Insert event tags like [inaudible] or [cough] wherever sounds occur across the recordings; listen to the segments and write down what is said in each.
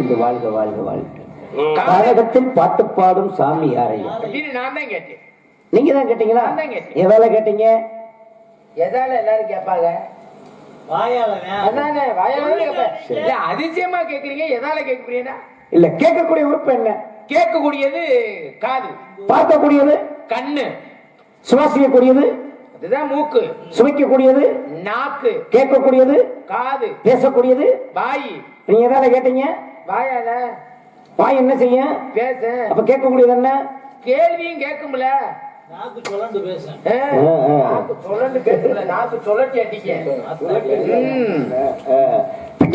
என்று வாழ்க வாழ்க வாழ்க. காலகத்தில் பாட்டு பாடும் சாமி யாரையா நான் தான் கேட்டேன். நீங்க தான் கேட்டீங்களா. எதால கேட்டீங்க? எதால எல்லாரும் கேட்பாங்க? அதிசயமா கேக்குறீங்க எதால கேக்குறீங்கன்னா இல்ல கேட்கக்கூடிய உறுப்பு என்ன? கேட்கக்கூடியது காது. பார்க்கக்கூடியது? கண்ணு. சுவாசிக்கக்கூடியது? அதுதான் மூக்கு. சுவைக்கக்கூடியது? நாக்கு. கேட்கக்கூடியது? காது. பேசக்கூடியது? வாய். நீங்க எதால கேட்டீங்க? வாயால. வாய் என்ன செய்ய? பேச. அப்ப கேட்கக்கூடியது என்ன? கேள்வியும் கேட்கும்ல. நாக்கு சொல்லண்டு பேச ஆ, ஆ, ஆ. நாக்கு சொல்லண்டு கேட்கும்ல நாக்கு சொல்லட்டி அடிக்க. ம்.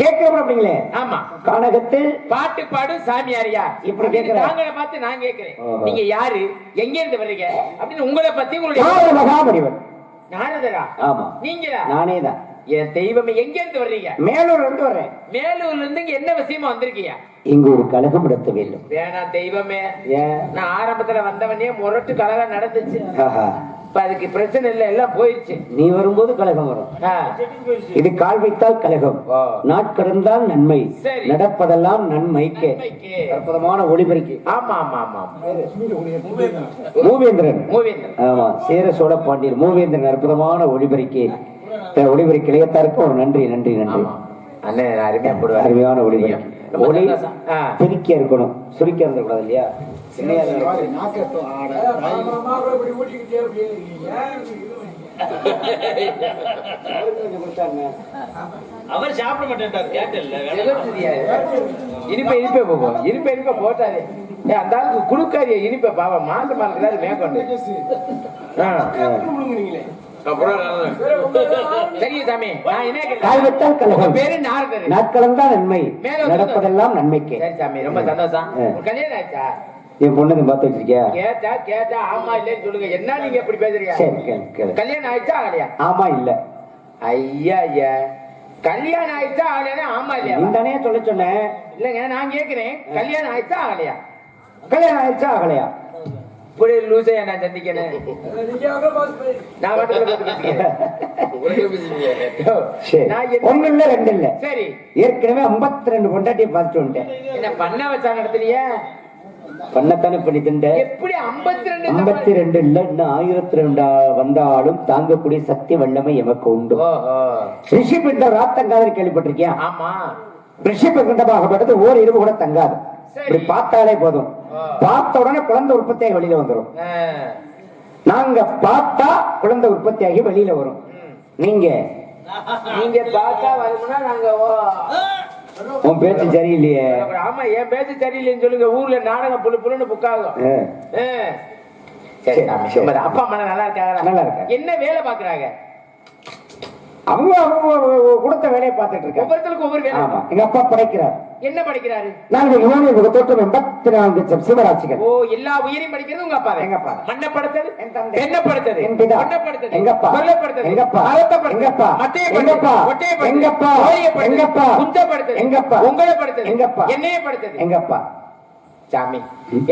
கேட்கணும் அப்படிங்களே? ஆமா. கானகத்தில் பாட்டு பாடு சாமியாரியா. இப்படி கேக்குறேன். நாங்களை பார்த்து நான் கேக்குறேன் ஓஹோ. நீங்க யாரு? எங்க இருந்து வர்றீங்க? அப்படின்னு உங்களை பத்தி உங்களுடைய மகாமணிவன் நாரதரா ஆமா. நீங்களா? நானே தான் என் தெய்வமே எங்க இருந்து வர்றீங்க? மேலூர் இருந்து வர்றேன் மேலூர்ல இருந்து இங்க என்ன விஷயமா வந்திருக்கீங்க? இங்கு ஒரு கழகம் நடத்த வேண்டும். வேணாம் தெய்வமே. நான் ஆரம்பத்துல வந்தவனே முரட்டு கலகம் நடந்துச்சு. இப்ப அதுக்கு பிரச்சனை இல்ல எல்லாம் போயிடுச்சு. நீ வரும்போது கழகம் வரும். இது கால் வைத்தால் கழகம். நாட்கடந்தால் நன்மை. நடப்பதெல்லாம் நன்மைக்கு. அற்புதமான ஒளிபெருக்கி. ஆமா ஆமா ஆமா. மூவேந்திரன். மூவேந்தன் ஆமா. சேர சோழ பாண்டியர் மூவேந்திரன் அற்புதமான ஒளிபெருக்கி. ஒளிபெருக்கி இளையத்தாருக்கு ஒரு நன்றி நன்றி நன்றி. அண்ணன் அருமையா போடுவாரு அருமையான ரொம்ப ஒளி. பெருக்கியா இருக்கணும். சுருக்கியா இருந்தக்கூடாது இல்லையா. அவர் சாப்பிட மாட்டேன்டார் கேட்டல இனிப்ப இனிப்பே போகும் இனிப்ப இனிப்ப போட்டாரு. ஏ அந்த ஆளுக்கு குடுக்காரிய இனிப்ப பாவம் மாசம் இருக்கிறாரு மேற்கொண்டு. ஆ. சரி சாமி. நான் என்ன கால் வைத்தால் கேட்டேன் உங்க கழகம் பேரு? நாரதர் நாட்களந்தான் நன்மை நடப்பதெல்லாம் நன்மைக்கு. சரி சாமி ரொம்ப சந்தோஷம். கல்யாணம் ஆச்சா என் பொண்ணுக்கு பார்த்து வச்சிருக்கியா? கேட்டா கேட்டா ஆமா இல்லைன்னு சொல்லுங்க. என்ன நீங்க இப்படி பேசுறீங்க. கல்யாணம் ஆயிடுச்சா ஆகலையா? ஆமா இல்ல. ஐயா ஐயா. கல்யாணம் ஆயிடுச்சா ஆகலையா ஆமா இல்லையா? தானே சொல்ல சொன்னேன் இல்லைங்க நான் கேக்குறேன். கல்யாணம் ஆயிடுச்சா ஆகலையா? கல்யாணம் ஆயிடுச்சா ஆகலையா? நான் நான் [laughs] ஒண்ணு ரெண்டு இல்ல. சரி. ஏற்கனவே 52 ரெண்டு வந்துட்டேன். என்ன பண்ண வச்சா நடத்துறிய பண்ணத்தானே பண்ணி திண்ட எப்படி ஐம்பத்தி ரெண்டு ஐம்பத்தி ரெண்டு இல்ல இன்னும் ஆயிரத்தி ரெண்டு வந்தாலும் தாங்கக்கூடிய சக்தி வல்லமை எமக்கு உண்டு. ஓஹோ. ரிஷி பிண்ட ராத்தங்காதல் கேள்விப்பட்டிருக்கியா? ஆமா. ரிஷி பிண்டமாகப்பட்டது ஓர் இரவு கூட தங்காது. இப்படி பார்த்தாலே போதும். பார்த்த உடனே குழந்தை உற்பத்தியாகி வெளியில வந்துரும். ஆ. நாங்க பார்த்தா குழந்தை உற்பத்தியாகி வெளியில வரும். நீங்க? நீங்க பார்த்தா வருமுன்னா நாங்க உன் பேச்சு சரியில்லையே. ஆமா என் பேச்சு சரியில்லைன்னு சொல்லுங்க. ஊர்ல நாடகம் புல்லு புல்லுன்னு புக்காகும். சரி அப்பா அம்மா நல்லா இருக்காங்க நல்லா இருக்காங்க. என்ன வேலை பாக்குறாங்க அவங்க அவங்க கொடுத்த வேலையை பார்த்துட்டு இருக்காங்க. ஒவ்வொருத்தருக்கும் ஒவ்வொரு வேலை. ஆமா. எங்க அப்பா படைக்கிறார். என்ன படிக்கிறாரு? நாங்கள் யுவானிய தோற்றம் எண்பத்தி நான்கு ஓ எல்லா உயிரையும் படிக்கிறது உங்க அப்பா எங்க அப்பா. மண்ணை படுத்தது என் தந்தை. என்ன படுத்தது? என் பிதா. பொண்ணை படுத்தது படுத்தது எங்கப்பா. மட்டையை எங்கப்பா. படுத்தது ஒட்டையை படுத்தது எங்கப்பா. கோழியை படுத்தது எங்கப்பா. குத்தை படுத்தது எங்கப்பா. உங்களை படுத்தது எங்கப்பா. என்னைய படுத்தது எங்க அப்பா சாமி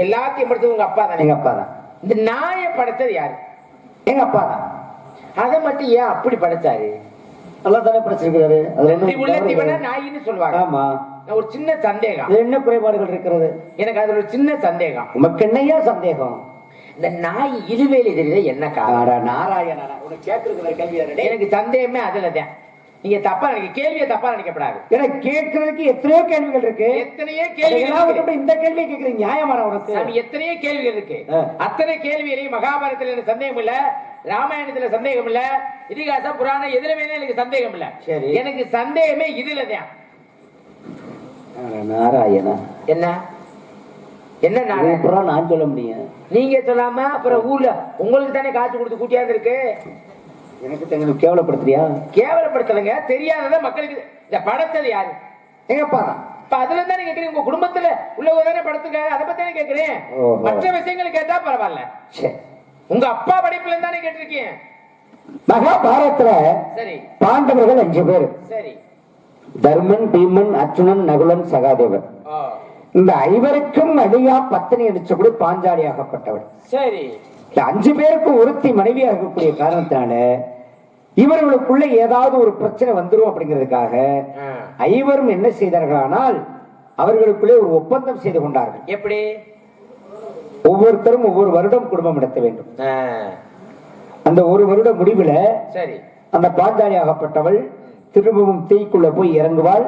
எல்லாத்தையும் படுத்தது உங்க அப்பா தானே? எங்க அப்பா தான்? இந்த நாயை படுத்தது யாரு? எங்க அப்பா தான்? அதை மட்டும் ஏன் அப்படி படைச்சாரு? நல்லா தானே படிச்சிருக்கிறாரு? அதுல. நாயின்னு சொல்லுவாங்க. ஆமா. ஒரு சின்ன சந்தேகம். அதுல என்ன குறைபாடுகள் இருக்கிறது? எனக்கு அதுல ஒரு சின்ன சந்தேகம். உமக்கு என்னையா சந்தேகம்? இந்த நாய் இருவேலி தெரியல என்ன காரணம்? நாராயணா உனக்கு கேட்டிருக்கிற கேள்வி தானே. எனக்கு சந்தேகமே அதுலதான். நீங்க தப்பா நினைக்க கேள்வியை தப்பா நினைக்கப்படாது. எனக்கு கேட்கறதுக்கு எத்தனையோ கேள்விகள் இருக்கு. எத்தனையோ கேள்விகள் இந்த கேள்வி கேட்கறது நியாயமான உனக்கு. எத்தனையோ கேள்விகள் இருக்கு. அத்தனை கேள்வியிலையும் மகாபாரதத்துல எனக்கு சந்தேகம் இல்ல ராமாயணத்துல சந்தேகம் இல்ல இதிகாசம் புராணம் எதுலமே எனக்கு சந்தேகம் இல்ல. சரி. எனக்கு சந்தேகமே இதுலதான் ஆடா, நாராயணா? என்ன? என்ன நான் சொல்ல முடியும். நீங்க சொல்லாம அப்புறம் ஊர்ல உங்களுக்கு தானே காசு கொடுத்து கூட்டியாந்து இருக்கு எனக்கு தங்களுக்கு கேவலப்படுத்துறியா? கேவலப்படுத்தலைங்க. தெரியாதத மக்களுக்கு இந்த படத்தது யாரு? எங்க அப்பா தான். இப்ப அதுல தானே கேக்குறீங்க. உங்க குடும்பத்துல உள்ளவங்க தானே படுத்துங்க அதை பத்தி கேக்குறேன். மற்ற விஷயங்கள் கேட்டா பரவாயில்ல. சரி உங்க அப்பா படைப்புல தானே கேட்டிருக்கீங்க மகாபாரதத்துல சரி. பாண்டவர்கள் அஞ்சு பேர். சரி. தர்மன் பீமன் அர்ஜுனன் நகுலன் சகாதேவன். இந்த ஐவருக்கும் அடியா பத்தினி அடிச்சபடி பாஞ்சாலியாகப்பட்டவள் சரி. இந்த அஞ்சு பேருக்கு ஒருத்தி மனைவியாக இருக்கக்கூடிய காரணத்தினால இவர்களுக்குள்ள ஏதாவது ஒரு பிரச்சனை வந்துரும் அப்படிங்கிறதுக்காக. ஐவரும் என்ன செய்தார்களானால் அவர்களுக்குள்ளே ஒரு ஒப்பந்தம் செய்து கொண்டார்கள் எப்படி ஒவ்வொருத்தரும் ஒவ்வொரு வருடம் குடும்பம் நடத்த வேண்டும் அந்த ஒரு வருட முடிவுல சரி அந்த பாஞ்சாலி ஆகப்பட்டவள் திரும்பவும் தீக்குள்ள போய் இறங்குவாள்.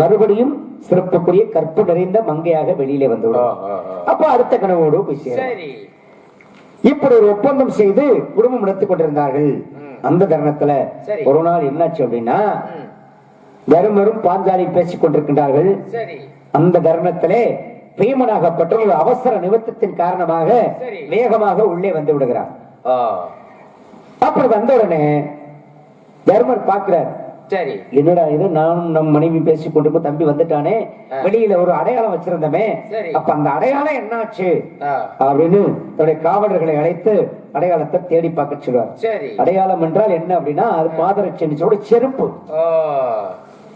மறுபடியும் சிறப்புக்குரிய கற்பு நிறைந்த மங்கையாக வெளியிலே வந்து ஓ, விடுவாள். ஓ, ஓ. அப்ப அடுத்த கனவோடு போய் சேரும் சரி இப்படி ஒரு ஒப்பந்தம் செய்து குடும்பம் நடத்திக் கொண்டிருந்தார்கள். அந்த தருணத்துல. ஒரு நாள் என்னாச்சு அப்படின்னா தருமரும் பாஞ்சாலி பேசிக் கொண்டிருக்கின்றார்கள். அந்த தருணத்திலே பீமனாகப்பட்ட ஒரு அவசர நிமித்தத்தின் காரணமாக. வேகமாக உள்ளே வந்து விடுகிறார். அப்படி வந்த உடனே தர்மர் பார்க்கிறார். சரி. என்னடா இது? நானும் நம் மனைவி பேசிக் கொண்டு தம்பி வந்துட்டானே. வெளியில ஒரு அடையாளம் வச்சிருந்தமே. சரி. அப்ப அந்த அடையாளம் என்னாச்சு? அப்படின்னு தன்னுடைய காவலர்களை அழைத்து அடையாளத்தை தேடி பார்க்க சொல்லுவார் சரி. அடையாளம் என்றால் என்ன அப்படின்னா அது பாதரட்சணிச்சோட செருப்பு.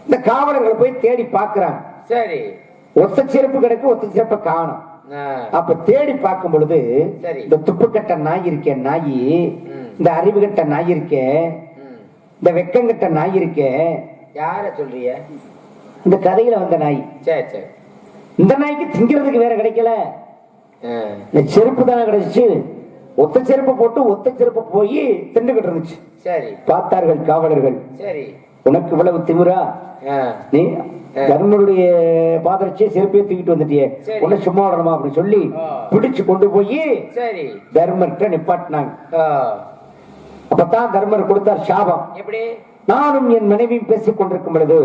இந்த காவலர்கள் போய் தேடி பார்க்கறாங்க. சரி. ஒத்த செருப்பு கிடக்கு ஒத்த செருப்பை காணும். அப்ப தேடி பார்க்கும் பொழுது. இந்த துப்புக்கட்ட நாய் இருக்கே நாயி. இந்த அறிவுகட்ட நாய் இருக்கே. இந்த வெக்கங்கட்ட நாய் இருக்கே. யார சொல்றிய இந்த கதையில வந்த நாய். சரி சரி. இந்த நாய்க்கு திங்கிறதுக்கு வேற கிடைக்கல. இந்த செருப்பு தானே கிடைச்சிச்சு. ஒத்த செருப்பு போட்டு ஒத்த செருப்பு போய் திண்டுகிட்டு இருந்துச்சு. சரி. பார்த்தார்கள் காவலர்கள். சரி. உனக்கு இவ்வளவு திமிரா? ஆ, நீ தர்மனுடைய பாதரட்சியை செருப்பையே தூக்கிட்டு வந்துட்டியே. உன்னை சும்மா விடணுமா அப்படின்னு சொல்லி. பிடிச்சு கொண்டு போய் சரி. தர்மர்கிட்ட நிப்பாட்டினாங்க. அப்பதான் தர்மர் கொடுத்தார் சாபம். எப்படி? நானும் என் மனைவியும் பேசிக் கொண்டிருக்கும் பொழுது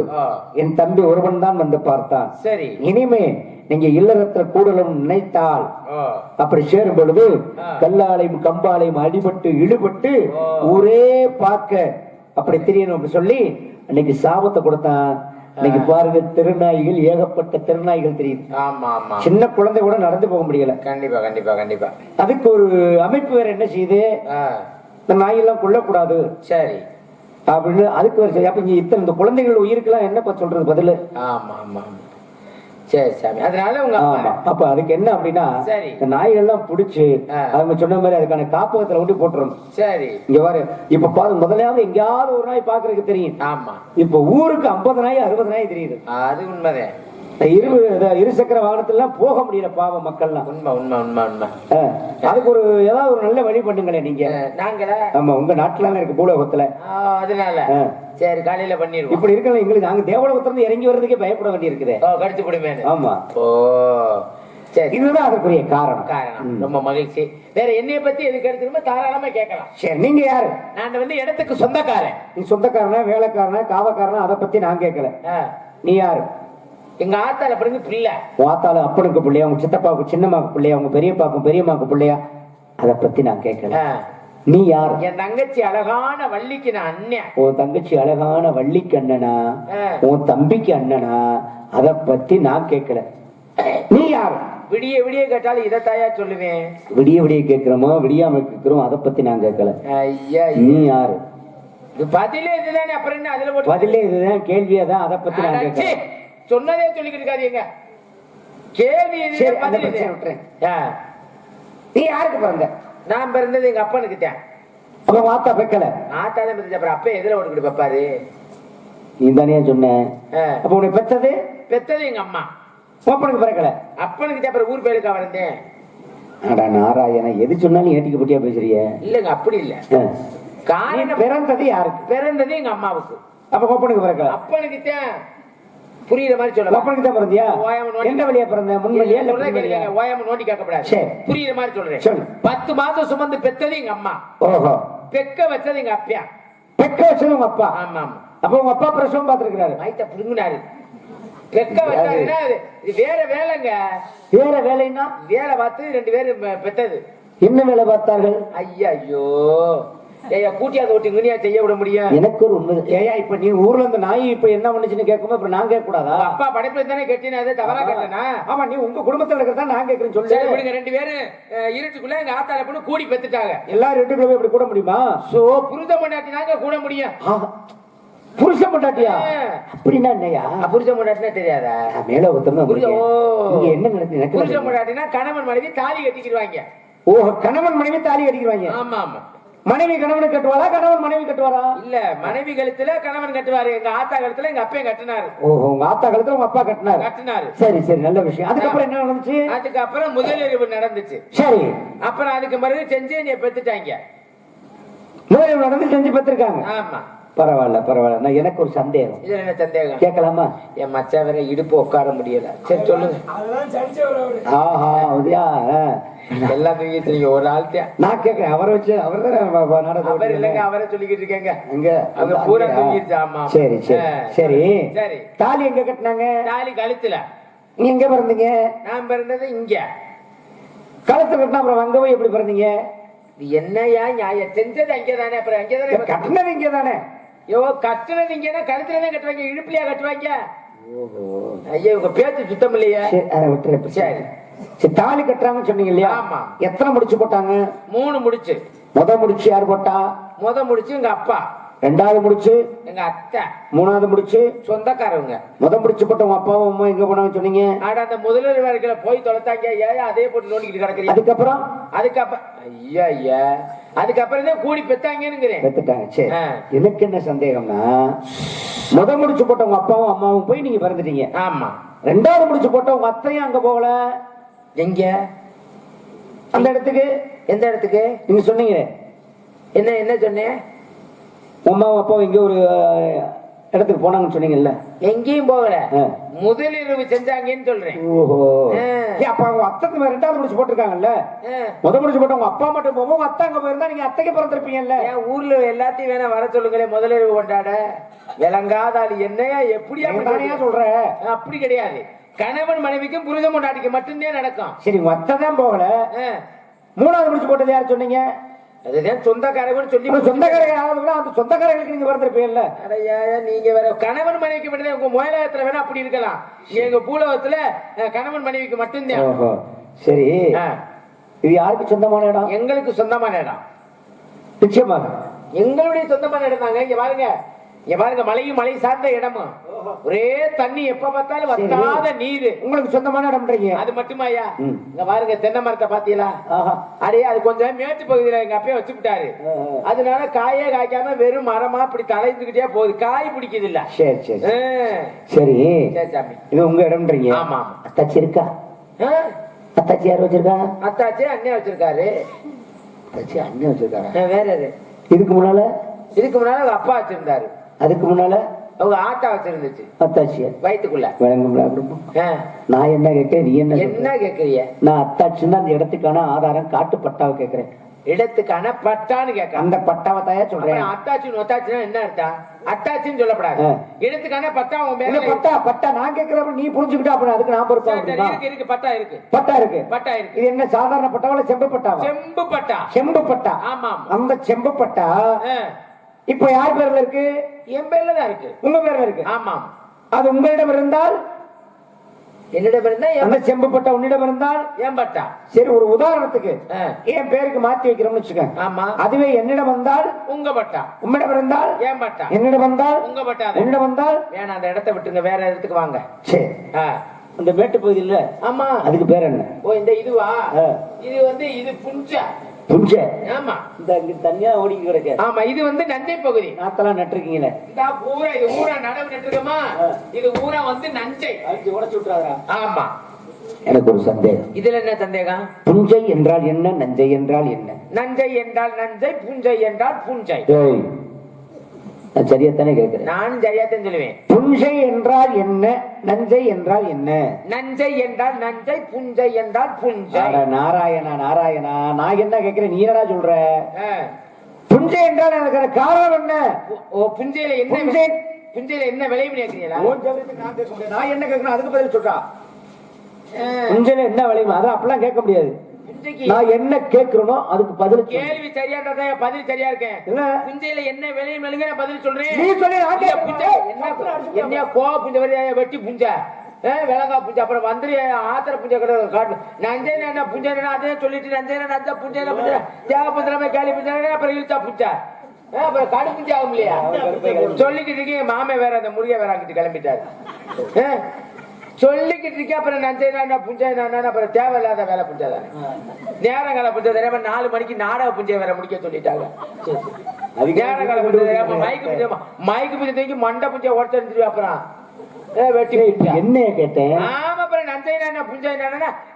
என் தம்பி ஒருவன் தான் வந்து பார்த்தான். சரி. இனிமே நீங்க இல்லறத்துல கூடலும் நினைத்தால் அப்படி சேரும் பொழுது. கல்லாலையும் கம்பாலையும் அடிபட்டு இழுபட்டு. ஊரே பார்க்க அப்படி தெரியணும் சொல்லி அன்னைக்கு சாபத்தை கொடுத்தான். இன்னைக்கு பாருங்க திருநாய்கள் ஏகப்பட்ட திருநாய்கள் தெரியுது. சின்ன குழந்தை கூட நடந்து போக முடியல. கண்டிப்பா கண்டிப்பா கண்டிப்பா. அதுக்கு ஒரு அமைப்பு வேற என்ன செய்யுது? இந்த நாயெல்லாம் கொல்லக்கூடாது. சரி. அப்படின்னு அதுக்கு ஒரு அப்ப இங்க இத்தனை இந்த குழந்தைகள் உயிருக்கெல்லாம் என்னப்பா சொல்றது பதிலு? ஆமா ஆமா. சரி சாமி. அதனால உங்க அப்பா அதுக்கு என்ன அப்படின்னா சரி. இந்த நாய்கள் எல்லாம் புடிச்சு. அவங்க சொன்ன மாதிரி அதுக்கான காப்பகத்துல கொண்டு போட்டுரும் சரி. இங்க பாரு. இப்ப பாரு முதலையாவது எங்கேயாவது ஒரு நாய் பாக்குறதுக்கு தெரியும். ஆமா. இப்ப ஊருக்கு ஐம்பது நாய் அறுபது நாய் தெரியுது. அது உண்மைதான். இரு இருசக்கர வாகனத்துல எல்லாம் போக முடியல பாவம் மக்கள்லாம். உண்மை உண்மை உண்மை உண்மை. அதுக்கு ஒரு ஏதாவது ஒரு நல்ல வழி பண்ணுங்களேன் நீங்க. அஹ், நாங்களா? ஆமா உங்க நாட்டுல இருக்கு பூலோகத்துல. அதனால. சரி காலையில பண்ணிடுவோம். இப்படி இருக்கல எங்களுக்கு நாங்க தேவலோகத்துல இருந்து இறங்கி வர்றதுக்கே பயப்பட வேண்டி இருக்குது கடிச்சு பிடிமேனு. ஆமா. ஓ சரி. இதுதான் அதற்குரிய காரணம். காரணம். ரொம்ப மகிழ்ச்சி. வேற என்னைய பத்தி எதுக்கு எடுத்துக்கணுமோ தாராளமா கேட்கலாம். சரி நீங்க யாரு? நான் வந்து இடத்துக்கு சொந்தக்காரன். நீ சொந்தக்காரனா வேலைக்காரனா காவக்காரனா அதை பத்தி நான் கேட்கல. நீ யாரு? எங்க ஆத்தால பிறகு பிள்ளை. வாத்தாலும் அப்பனுக்கு பிள்ளையா உங்க சித்தப்பாவுக்கு சின்னம்மாவுக்கு பிள்ளையா உங்க பெரியப்பாவுக்கும் பெரியம்மாவுக்கு பிள்ளையா? அதை பத்தி நான் கேட்கல நீ யார்? என் தங்கச்சி அழகான வள்ளிக்கு நான் அண்ணன். உன் தங்கச்சி அழகான வள்ளிக்கு அண்ணனா. உன் தம்பிக்கு அண்ணனா? அத பத்தி நான் கேட்கல நீ யார்? விடிய விடிய கேட்டாலும் இதை தாயா சொல்லுவேன். விடிய விடிய கேட்கிறோமோ விடியாம கேட்கிறோம் அதை பத்தி நான் கேட்கல ஐயா நீ யாரு? பதிலே இதுதானே அப்புறம் என்ன அதுல போட்டு பதிலே இதுதான் கேள்வியா தான் அதை பத்தி நான் கேட்கல சொன்னதே சொல்லிக்கிட்டு இருக்காதீங்க கேள்வி நீ யாருக்கு பிறந்த? நான் பிறந்தது எங்க அப்பனுக்கு தான். அப்ப வாத்தா பெக்கல? ஆத்தா தான் பிறந்தது. அப்புறம் அப்ப எதுல ஓட்டுக்கிட்டு பாப்பாரு நீ தானே சொன்ன. ஆ, அப்ப உன்னை பெத்தது? பெத்தது எங்க அம்மா. அப்பனுக்கு பிறக்கல? அப்பனுக்கு தான் அப்புறம் ஊர் பேருக்கா வந்தேன் அடா நாராயணா எது சொன்னாலும் ஏட்டிக்கு பட்டியா பேசுறிய? இல்லங்க அப்படி இல்ல. காரணம் பிறந்தது யாருக்கு? பிறந்தது எங்க அம்மாவுக்கு. அப்ப அப்பனுக்கு பிறக்கல? அப்பனுக்கு தான். புரியுற மாதிரி சொல்லலாம். அப்பனுக்கு தான் பிறந்தியா? எந்த வழியா பிறந்த? முன் வழியா ஓயாம நோண்டி கேட்கக்கூடாது. சரி. புரியுற மாதிரி சொல்றேன். பத்து மாசம் சுமந்து பெத்தது எங்க அம்மா. ஓஹோ. பெக்க வச்சது எங்க அப்பா. பெக்க வச்சது உங்க அப்பா? ஆமா ஆமா. அப்ப உங்க அப்பா பிரசவம் பார்த்திருக்கிறாரு. மைத்த புடுங்கினாரு. பெக்க வச்சாருன்னா இது வேற வேலைங்க. வேற வேலைன்னா? வேலை பார்த்து ரெண்டு பேரும் பெத்தது. என்ன வேலை பார்த்தார்கள்? ஐயா ஐயோ ஓட்டி இங்கனியா செய்ய விட முடியும்? எனக்கு ஒரு உண்மை ஏயா இப்ப நீ ஊர்ல இருந்து நாய் இப்ப என்ன பண்ணுச்சுன்னு கேட்கும்போது இப்ப நான் கேட்க கூடாதா அப்பா படைப்புல தானே கட்டினது தவறா கட்டினா? ஆமா நீ உங்க குடும்பத்துல இருக்கிறதா நான் கேட்கறேன்னு சரி சொல்லு விடுங்க ரெண்டு பேரும் இருட்டுக்குள்ள எங்க ஆத்தால பொண்ணு கூடி பெத்துட்டாங்க. எல்லாரும் வீட்டுக்குள்ள போய் இப்படி கூட முடியுமா? சோ புரித பண்ணாட்டினாங்க கூட முடியும். ஆ, புருஷன் பொண்டாட்டியா. அப்படின்னா என்னையா புரிஜ முன்னாட்டினா தெரியாதா? மேல. இங்க என்ன தெரியாது. முன்னாட்டினா கணவன் மனைவி தாலி கட்டிக்கிடுவாங்க. ஓ கணவன் மனைவி தாலி கட்டிக்கிறாங்க ஆமா ஆமா. மனைவி கணவனுக்கு கட்டுவாரா கணவன் மனைவி கட்டுவாரா? இல்ல மனைவி கழுத்துல கணவன் கட்டுவாரு. எங்க ஆத்தா கழுத்துல எங்க அப்பையும் கட்டினாரு. ஓ உங்க ஆத்தா காலத்துல உங்க அப்பா கட்டினாரு. கட்டினாரு. சரி சரி நல்ல விஷயம். அதுக்கப்புறம் என்ன நடந்துச்சு? அதுக்கப்புறம் முதலிரவு நடந்துச்சு. சரி. அப்புறம் அதுக்கு பிறகு செஞ்சு என்னைய பெத்துட்டாங்க. முதலில் நடந்து செஞ்சு பெற்றிருக்காங்க ஆமா. பரவாயில்ல பரவாயில்ல. நான் எனக்கு ஒரு சந்தேகம். என்ன சந்தேகம்? கேட்கலாமா? என் மச்சா வேற இடுப்பு உட்கார முடியல. சரி சொல்லுங்க. ஆஹா அப்படியா தூங்கிட்டு நீங்க ஒரு ஆள்கிட்ட நான் கேட்கிறேன். அவரை வச்சு அவர் தானே அவர் இல்லைங்க. அவரை சொல்லிக்கிட்டு இருக்கேங்க. அங்க அவங்க பூரா? தூங்கிருச்சு, ஆமா. சரி சரி. சரி. சரி. தாலி எங்க கட்டினாங்க? தாலி கழுத்துல. நீ எங்க பிறந்தீங்க? நான் பிறந்தது இங்க. கழுத்து கட்டினா அப்புறம் அங்க போய் எப்படி பிறந்தீங்க? என்னையா நியாயம்? செஞ்சது அங்கதானே அப்புறம் அங்கதானே கட்டினது இங்க தானே ஐயோ கட்டுனது இங்கன்னா கழுத்துல தான் கட்டுவாங்க இடுப்புலயா கட்டுவாங்க? ஐயா உங்க பேச்சு சுத்தம் இல்லையா. அதை விட்டுரு சரி. சரி தாலி கட்டுறாங்கன்னு சொன்னீங்க இல்லையா? ஆமா. எத்தனை முடிச்சு போட்டாங்க? மூணு முடிச்சு. முத முடிச்சு யார் போட்டா? முத முடிச்சு எங்க அப்பா. ரெண்டாவது முடிச்சு? எங்க அத்தை. மூணாவது முடிச்சு? சொந்தக்காரவங்க. முத முடிச்சு போட்ட உங்க அப்பாவும் அம்மா எங்க போனாங்க சொன்னீங்க? ஆனா அந்த முதலில் வரைக்கிற போய் தொலைத்தாங்க. ஏன் அதே போட்டு நோண்டிக்கிட்டு கிடக்குறீங்க. அதுக்கப்புறம்? அதுக்கப்புறம் ஐயா ஐயா. அதுக்கப்புறம் தான் கூடி பெத்தாங்கன்னுங்கிறேன். பெத்துட்டாங்க. சரி. எனக்கு என்ன சந்தேகம்னா முத முடிச்சு போட்ட உங்க அப்பாவும் அம்மாவும் போய் நீங்க பிறந்துட்டீங்க. ஆமா. ரெண்டாவது முடிச்சு போட்ட உங்க அத்தையும் அங்க போகல. எங்க? அந்த இடத்துக்கு? எந்த இடத்துக்கு? நீங்க சொன்னீங்க என்ன என்ன சொன்னேன் உங்க அம்மாவும் அப்பாவும் எங்க ஒரு இடத்துக்கு போனாங்கன்னு சொன்னீங்கல்ல? எங்கேயும் போகல. முதலிரவு செஞ்சாங்கன்னு சொல்றேன். ஓஹோ. அப்ப அவங்க அத்தைக்கு மேல ரெண்டாவது முடிச்சு போட்டிருக்காங்கல்ல. முத முடிச்சு போட்ட உங்க அப்பா மட்டும் போகும் உங்க அத்தை அங்க போயிருந்தா நீங்க அத்தைக்கு பிறந்திருப்பீங்கல்ல? என் ஊர்ல எல்லாத்தையும் வேணா வர சொல்லுங்களேன் முதலிரவு கொண்டாட. விளங்காத ஆளு என்னையா எப்படியா தானேயா சொல்ற? அப்படி கிடையாது. கணவன் மனைவிக்கும் புரித கொண்டாடிக்கு மட்டும்தான் நடக்கும். சரி அத்தை தான் போகல. மூணாவது முடிச்சு போட்டது யார் சொன்னீங்க? அதுதான் சொந்தக்காரவன் சொல்லி சொந்தக்காரங்க யாராவது கூட அந்த சொந்தக்காரங்களுக்கு நீங்க பிறந்திருப்பீங்கல்ல அடையா நீங்க வேற கணவன் மனைவிக்கு மட்டும்தான் உங்க முயலகத்துல வேணா அப்படி இருக்கலாம். எங்க பூலகத்துல கணவன் மனைவிக்கு மட்டும்தான். சரி. இது யாருக்கு சொந்தமான இடம்? எங்களுக்கு சொந்தமான இடம். நிச்சயமாக. எங்களுடைய சொந்தமான இடம் தாங்க. இங்க பாருங்க. இங்க பாருங்க மலையும் மலை சார்ந்த இடமும். ஒரே தண்ணி எப்ப பார்த்தாலும் வத்தாத நீர். உங்களுக்கு சொந்தமான இடம்ன்றீங்க அது மட்டுமாயா. இங்க பாருங்க தென்னை மரத்தை பாத்தீங்களா அடே அது கொஞ்சம் மேட்டு பகுதியில எங்க அப்பயே வச்சுக்கிட்டாரு ஆ. அதனால காயே காய்க்காம வெறும் மரமா இப்படி தலைந்துகிட்டே போகுது. காய் பிடிக்குது இல்ல சரி சரி. சரி. சரி சாமி. இது உங்க இடம்ன்றீங்க ஆமா. அத்தாச்சி இருக்கா? அத்தாச்சி யார் வச்சிருக்கா? அத்தாச்சி அண்ணன் வச்சிருக்காரு. அத்தாச்சி அண்ணன் வச்சிருக்காரா? வேற இதுக்கு முன்னால? இதுக்கு முன்னால அப்பா வச்சிருந்தாரு. அதுக்கு முன்னால அவங்க ஆத்தா வச்சிருந்துச்சு. அத்தாச்சி வயித்துக்குள்ள. விளங்கும்ல. நான் என்ன கேட்கிறேன் நீ என்ன என்ன கேட்கிற? கேக்குறிய நான் அத்தாச்சின்னா அந்த இடத்துக்கான ஆதாரம் காட்டு பட்டாவை கேட்கிறேன். இடத்துக்கான பட்டான்னு கேட்க அந்த பட்டாவை தாயா சொல்றேன்? அப்புறம் அத்தாச்சி நொத்தாச்சின்னா என்ன அர்த்தம்? அத்தாச்சின்னு சொல்லப்படாது. இடத்துக்கான பட்டா உன் பேர்ல பட்டா பட்டா நான் கேட்கிறப்ப நீ புரிஞ்சுக்கிட்டா அப்புறம் அதுக்கு நான் பொறுப்பா இருக்கு இருக்கு பட்டா இருக்கு. பட்டா இருக்கு. பட்டா இருக்கு. இது என்ன சாதாரண பட்டாவா செம்பு பட்டாவா? செம்பு பட்டா. செம்பு பட்டா. ஆமா அந்த செம்பு பட்டா. இப்ப யார் பேர்ல இருக்கு? என் பேர்ல தான் இருக்கு. உங்க பேர்ல இருக்கு. ஆமா அது உங்களிடம் இருந்தால்? என்னிடம் இருந்தா என் அந்த செம்பு பட்டா உன்னிடம் இருந்தால்? பட்டா. சரி ஒரு உதாரணத்துக்கு. என் பேருக்கு மாத்தி வைக்கிறோம்னு வச்சுக்க ஆமா. அதுவே என்னிடம் வந்தால்? உங்க பட்டா. உம்மிடம் இருந்தால்? ஏன் பட்டா. என்னிடம் வந்தால்? உங்க பட்டா அது. உன்னிடம் வந்தால்? வேணாம் அந்த இடத்த விட்டுங்க வேற இடத்துக்கு வாங்க. சரி. அந்த மேட்டு பகுதி இல்ல ஆமா. அதுக்கு பேர் என்ன? ஓ இந்த இதுவா. இது வந்து இது புஞ்ச. ஆமா. இந்த இங்க தனியா ஓடி கிடக்க. ஆமா இது வந்து நஞ்சை பகுதி. நாத்தெல்லாம் நட்டுருக்கீங்களே. இந்த ஊரா இது ஊரா நடவு நட்டுருக்கோமா. இது ஊரா வந்து நஞ்சை. அடிச்சு உடச்சு விட்டுறாரா ஆமா. எனக்கு ஒரு சந்தேகம். இதுல என்ன சந்தேகம்? புஞ்சை என்றால் என்ன நஞ்சை என்றால் என்ன? நஞ்சை என்றால் நஞ்சை புஞ்சை என்றால் புஞ்சை. சரியாத்தானே கேட்கிறேன். நான் ஜெயத்தன் சொல்லுவேன். புஞ்சை என்றால் என்ன? நஞ்சை என்றால் என்ன? நஞ்சை என்றால் நஞ்சை புஞ்சை என்றால் புஞ்சை. நாராயணா நாராயணா நான் என்ன கேட்கிறேன்? நீ என்னடா சொல்ற. புஞ்சை என்றால் எனக்கு காரணம் என்ன? ஓ புஞ்சையில என்ன புஞ்சை. புஞ்சையில என்ன விளைவு ஜெகத்துக்கு நான் என்ன கேட்கணும் அதுக்கு பதில் சொல்றா. புஞ்சையில என்ன விளையும் அதை அப்படிலாம் கேட்க முடியாது. நான் என்ன கேட்கிறேனோ அதுக்கு பதில். கேள்வி சரியா இருந்தா பதில் சரியா இருக்கேன் என்ன? புஞ்சையில என்ன விலை மெழுங்க நான் பதில் சொல்றேன். நீ சொல்லு, இல்ல, என்ன என்ன கோ புஞ்சை வரையா வெட்டி புஞ்சை? ஏ, விலங்கா புஞ்சை. அப்புறம் வந்துரு ஆத்திர புஞ்சை கூட காட்டு. நஞ்சை என்ன புஞ்சை அதே சொல்லிட்டு நஞ்சை நஞ்சா புஞ்சை புஞ்சை? தேவ புஞ்சை கேள்வி புஞ்சை அப்புறம் இழுத்தா புஞ்சை. ஏ, அப்புறம் கடு புஞ்சை ஆகும் இல்லையா? சொல்லிக்கிட்டு இருக்கீங்க மாமே வேற அந்த முருகை வேற அங்கிட்டு கிளம்பிட்டாரு. சொல்லிக்கிட்டு இருக்கேன் அப்புறம் நஞ்சை நான் புஞ்சை நான் அப்புறம் தேவையில்லாத வேலை புஞ்சை தானே நேரம் கால புஞ்சை நாலு மணிக்கு நாடக புஞ்சை வேற முடிக்க சொல்லிட்டாங்க. நேரம் கால புஞ்சை தெரியாம மைக்கு புஞ்சை மைக்கு புஞ்சை தூக்கி மண்டை புஞ்சை அப்புறம். ஏ, வெட்டி புஞ்சை என்ன கேட்டேன்? ஆமா அப்புறம் என்ன புஞ்சை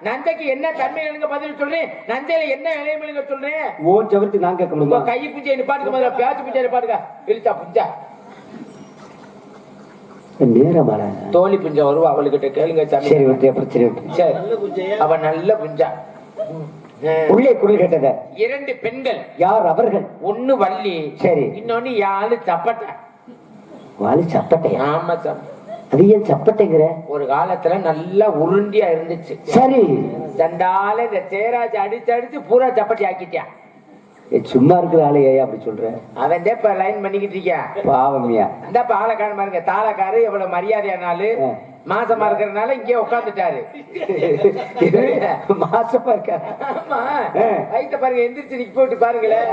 நஞ்சைக்கு என்ன தன்மை எனக்கு பதில் சொல்றேன் நஞ்சையில என்ன விலை மெழுங்க சொல்றேன் ஓன் சவரத்துக்கு நான் கேட்க முடியுமா? கை புஞ்சை நிப்பாட்டுக்கு முதல்ல பேச்சு புஞ்சை நிப்பாட்டுக்க இழுத்தா புஞ்சா நேரமாடா தோழி புஞ்சை வருவா அவளுக்கிட்ட கேளுங்க சரி விட்டு சரி விட்டு சரி. அவ நல்ல புஞ்சா. உள்ளே குரல் கேட்டத இரண்டு பெண்கள். யார் அவர்கள்? ஒண்ணு வள்ளி சரி. இன்னொன்னு யாழு சப்பட்டை. வாலி சப்பட்டையா? ஆமா அது ஏன் சப்பட்டைங்கிற? ஒரு காலத்துல நல்லா உருண்டியா இருந்துச்சு. சரி. தண்டால இந்த சேராஜ் அடிச்சு அடிச்சு பூரா சப்பட்டி ஆக்கிட்டியா சும்மா இருக்கிற ஆளு ஏன் அப்படி சொல்ற? அவன் இப்ப லைன் பண்ணிக்கிட்டு இருக்கியா? பாவமியா. அந்த பாலக்காரன் பாருங்க. தாளக்காரு எவ்வளவு மரியாதையானாலு. மாசமா இருக்கிறனால இங்கே உட்காந்துட்டாரு மாசமா இருக்கா ஆமா. ஆ. வயித்த பாருங்க எந்திரிச்சு நிக்க போட்டு பாருங்களேன்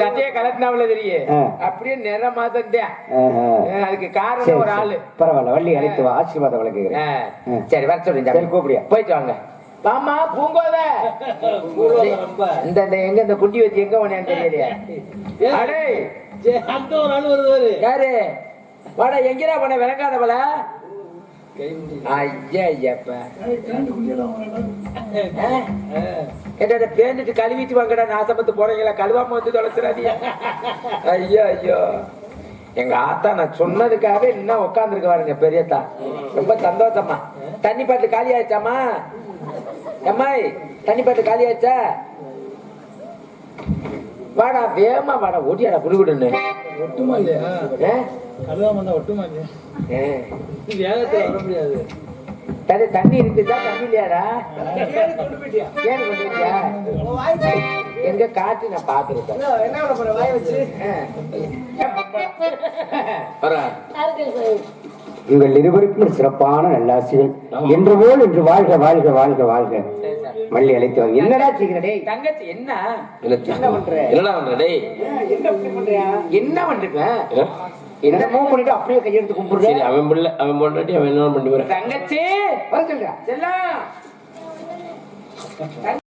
சட்டையை கலட்டினாவில தெரியும். அப்படியே நிற மாதம் ஆஹா. அதுக்கு காரணம் ஒரு. ஆளு. பரவாயில்ல வள்ளி அழைத்து ஆசீர்வாதம் வழங்குகிறேன். சரி வர சொல்லுங்க கூப்பிடுயா. போயிட்டு வாங்க. வாமா பூங்கோத. இந்த இந்த எங்க இந்த குட்டி வச்சு எங்க போனேன்னு தெரியலையே. அடே. அங்க ஒரு ஆள் வருவாரு யாரு? வாடா எங்கடா போன? ஐயப்ப என்னோட பேந்துட்டு கழுவிட்டு வாங்கடா நாசப்பத்து போறீங்களா? கழுவாம வந்து தொலைச்சிடாதீங்க. ஐயோ ஐயோ எங்க ஆத்தா நான் சொன்னதுக்காக இன்னும் உட்காந்துருக்க பாருங்க பெரியத்தா. ரொம்ப சந்தோஷமா தண்ணி பாட்டு காலி ஆயிடுச்சாமா எம்மாய் தண்ணி பாட்டு காலி ஆயிடுச்சா வாடா வேகமா வாடா ஓடியாடா குடுகுடுன்னு. ஒட்டுமா இல்லையா? ஒட்டுமா இல்லையா. வேகத்துல வர முடியாது. தண்ணி தண்ணி இருக்குதா? தண்ணி இல்லையாடா? ஏன் எங்க காட்டு நான் பாத்துருக்கேன் என்ன பண்ண வாய வச்சு. உங்கள் இருவருக்கும் சிறப்பான நல்லாசிகள். என்று போல் என்று வாழ்க வாழ்க வாழ்க வாழ்க. வள்ளி அழைத்து வாங்க என்னடா செய்கிற டேய்? தங்கச்சி என்ன? என்ன பண்ற? என்னடா பண்ற டேய்? என்ன பண்றியா? என்ன பண்றீங்க ஏ? என்ன மூவ் பண்ணிட்டு அப்படியே கையெடுத்து சரி கும்பிடுற? அவன் பிள்ளை அவன் பொண்டாட்டி அவன் என்ன பண்ணி போறேன். தங்கச்சி! வர சொல்ற. செல்லம்!